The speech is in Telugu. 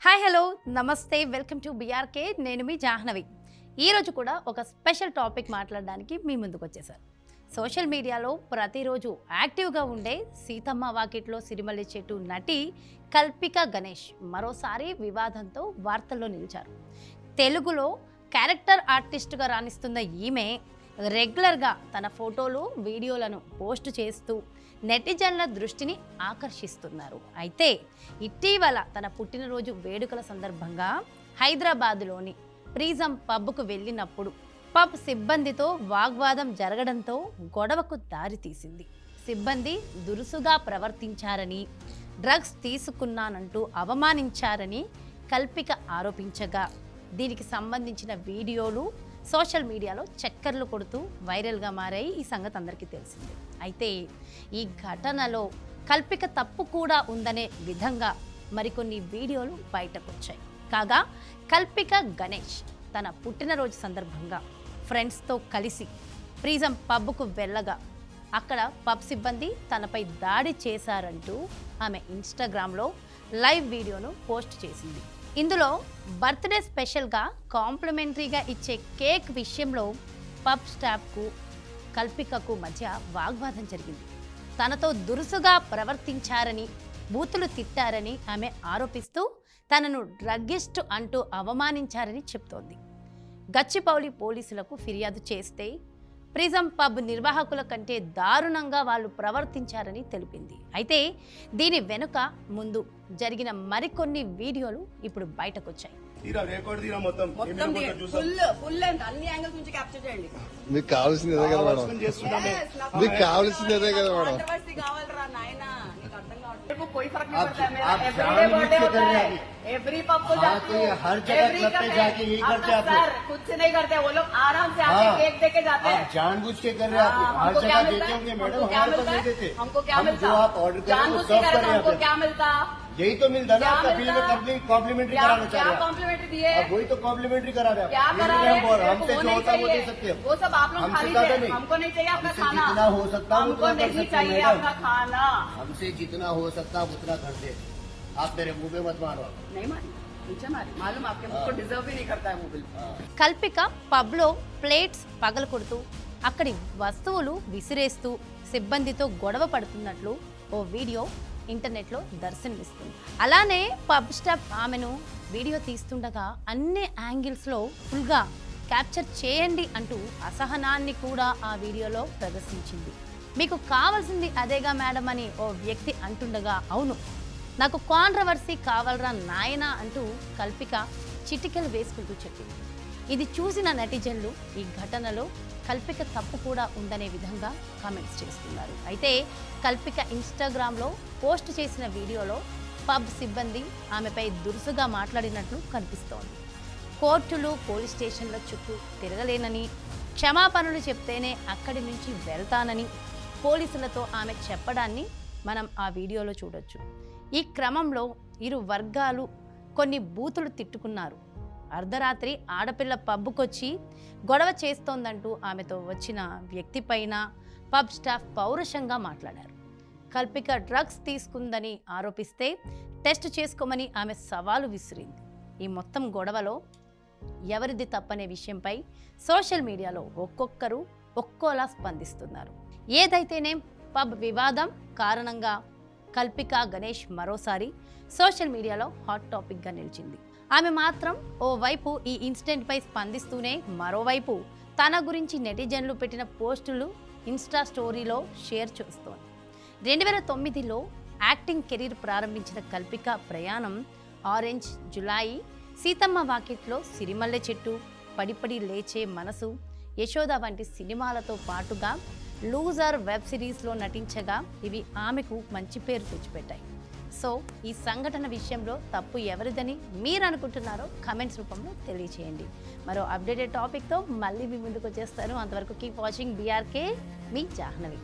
Hi hello namaste welcome to BRK. నేను మీ జాహ్నవి. ఈరోజు కూడా ఒక స్పెషల్ టాపిక్ మాట్లాడడానికి మీ ముందుకు వచ్చేసారు సోషల్ మీడియాలో ప్రతిరోజు యాక్టివ్గా ఉండే సీతమ్మ వాకిట్లో సిరిమల్లి చెట్టు నటి కల్పిక గణేష్ మరోసారి వివాదంతో వార్తల్లో నిలిచారు. తెలుగులో క్యారెక్టర్ ఆర్టిస్ట్గా రాణిస్తున్న ఈమె రెగ్యులర్గా తన ఫోటోలు వీడియోలను పోస్ట్ చేస్తూ నెటిజన్ల దృష్టిని ఆకర్షిస్తున్నారు. అయితే ఇటీవల తన పుట్టినరోజు వేడుకల సందర్భంగా హైదరాబాదులోని ప్రీజం పబ్కు వెళ్ళినప్పుడు పబ్ సిబ్బందితో వాగ్వాదం జరగడంతో గొడవకు దారితీసింది సిబ్బంది దురుసుగా ప్రవర్తించారని డ్రగ్స్ తీసుకున్నానంటూ అవమానించారని కల్పిక ఆరోపించగా దీనికి సంబంధించిన వీడియోలు సోషల్ మీడియాలో చక్కర్లు కొడుతూ వైరల్గా మారాయి. ఈ సంగతి అందరికీ తెలిసిందే. అయితే ఈ ఘటనలో కల్పిక తప్పు కూడా ఉందనే విధంగా మరికొన్ని వీడియోలు బయటకు వచ్చాయి కాగా కల్పిక గణేష్ తన పుట్టినరోజు సందర్భంగా ఫ్రెండ్స్తో కలిసి ప్రీజం పబ్కు వెళ్ళగా అక్కడ పబ్ సిబ్బంది తనపై దాడి చేశారంటూ ఆమె ఇన్స్టాగ్రామ్లో లైవ్ వీడియోను పోస్ట్ చేసింది. ఇందులో బర్త్డే స్పెషల్గా కాంప్లిమెంటరీగా ఇచ్చే కేక్ విషయంలో పబ్ స్టాఫ్కు కల్పికకు మధ్య వాగ్వాదం జరిగింది. తనతో దురుసుగా ప్రవర్తించారని బూతులు తిట్టారని ఆమె ఆరోపిస్తూ తనను డ్రగ్గిస్ట్ అంటూ అవమానించారని చెప్తోంది. గచ్చిపౌలి పోలీసులకు ఫిర్యాదు చేస్తే ప్రిజం పబ్ నిర్వాహకుల కంటే దారుణంగా వాళ్ళు ప్రవర్తించారని తెలిపింది. అయితే దీని వెనుక ముందు జరిగిన మరికొన్ని వీడియోలు ఇప్పుడు బయటకొచ్చాయి. తీరా రికార్డ్ తీరా మొత్తం. మొత్తం ఏమేమి ఉంటుందో చూసాం? ఫుల్ ఫుల్ లెంత్ అన్ని యాంగిల్స్ నుంచి క్యాప్చర్ చేయండి. మీకు కావాల్సింది అదే కదా మేడం. మీకు కావాల్సింది అదే కదా మేడం. को कोई फ़र्क नहीं पड़ता मेरा बर्थडे होता है एवरी पब को हाँ, तो हर जगह जाके यही हाँ, करते हैं तो सर से नहीं करते वो लोग आराम से आते केक हाँ, दे के जाते हैं। जान बुझ के कर रहे हैं हर जगह देते होंगे मैडम हमको क्या मिलता है? हमको क्या मिलता? है जान बुझ के कर रहे हमको क्या मिलता? यही तो मिलता ना क्या आपका बिल में मिलता? कॉम्प्लीमेंट्री क्या कराना चाह क्या रहे हैं कॉम्प्लीमेंट्री दिए आप वही तो कॉम्प्लीमेंट्री करा रहे हैं क्या आप। करा ये रहे हम बोल- हैं? हमसे वो जो नहीं होता है वो दे चाहिए। सकते हैं वो सब आप लोग हमसे खा ज्यादा लीजिए नहीं। हमको नहीं चाहिए आपका हमसे खाना जितना हो सकता है हमको उतना कर नहीं सकते हैं, चाहिए मैडम। आपका खाना हमसे जितना हो सकता है उतना कर दे आप मेरे मुंह पे मत मारो नहीं मारी नीचे मारी मालूम आपके मुझको डिजर्व भी नहीं करता है वो बिल కల్పిక పబ్లో ప్లేట్స్ పగలకొడుతూ అక్కడి వస్తువులు విసిరేస్తూ సిబ్బందితో గొడవ పడుతున్నట్లు ఓ వీడియో ఇంటర్నెట్లో దర్శనమిస్తుంది. అలానే పబ్ స్టాప్ ఆమెను వీడియో తీస్తుండగా అన్ని యాంగిల్స్లో ఫుల్గా క్యాప్చర్ చేయండి అంటూ అసహనాన్ని కూడా ఆ వీడియోలో ప్రదర్శించింది. మీకు కావాల్సింది అదేగా మేడం అని ఓ వ్యక్తి అంటుండగా అవును నాకు కాంట్రవర్సీ కావాలరా నాయనా అంటూ కల్పిక చిటికెలు వేసుకుంటూ చెప్పింది. ఇది చూసిన నటిజన్లు ఈ ఘటనలో కల్పిక తప్పు కూడా ఉందనే విధంగా కామెంట్స్ చేస్తున్నారు. అయితే కల్పిక ఇన్స్టాగ్రామ్లో పోస్ట్ చేసిన వీడియోలో పబ్ సిబ్బంది ఆమెపై దురుసుగా మాట్లాడినట్లు కనిపిస్తోంది. కోర్టులు పోలీస్ స్టేషన్ల చుట్టూ తిరగలేనని క్షమాపణలు చెప్తేనే అక్కడి నుంచి వెళ్తానని పోలీసులతో ఆమె చెప్పడాన్ని మనం ఆ వీడియోలో చూడొచ్చు. ఈ క్రమంలో ఇరు వర్గాలు కొన్ని బూతులు తిట్టుకున్నారు. అర్ధరాత్రి ఆడపిల్ల పబ్కొచ్చి గొడవ చేస్తోందంటూ ఆమెతో వచ్చిన వ్యక్తి పైన పబ్ స్టాఫ్ పౌరుషంగా మాట్లాడారు. కల్పిక డ్రగ్స్ తీసుకుందని ఆరోపిస్తే టెస్ట్ చేసుకోమని ఆమె సవాలు విసిరింది. ఈ మొత్తం గొడవలో ఎవరిది తప్పనే విషయంపై సోషల్ మీడియాలో ఒక్కొక్కరు ఒక్కోలా స్పందిస్తున్నారు. ఏదైతేనే పబ్ వివాదం కారణంగా కల్పిక గణేష్ మరోసారి సోషల్ మీడియాలో హాట్ టాపిక్గా నిలిచింది. ఆమె మాత్రం ఓవైపు ఈ ఇన్సిడెంట్పై స్పందిస్తూనే మరోవైపు తన గురించి నెటిజన్లు పెట్టిన పోస్టులు ఇన్స్టా స్టోరీలో షేర్ చేస్తోంది. రెండు వేల తొమ్మిదిలో యాక్టింగ్ కెరీర్ ప్రారంభించిన కల్పిక ప్రయాణం ఆరెంజ్ జులాయి సీతమ్మ వాకిట్లో సిరిమల్లె చెట్టు పడిపడి లేచే మనసు యశోద వంటి సినిమాలతో పాటుగా లూజర్ వెబ్ సిరీస్లో నటించగా ఇవి ఆమెకు మంచి పేరు తెచ్చిపెట్టాయి. సో ఈ సంఘటన విషయంలో తప్పు ఎవరిదని మీరు అనుకుంటున్నారో కమెంట్స్ రూపంలో తెలియచేయండి. మరో అప్డేటెడ్ టాపిక్తో మళ్ళీ మీ ముందుకు వచ్చేస్తాను. అంతవరకు కీప్ వాచింగ్ బీఆర్కే మీ జాహ్నవి.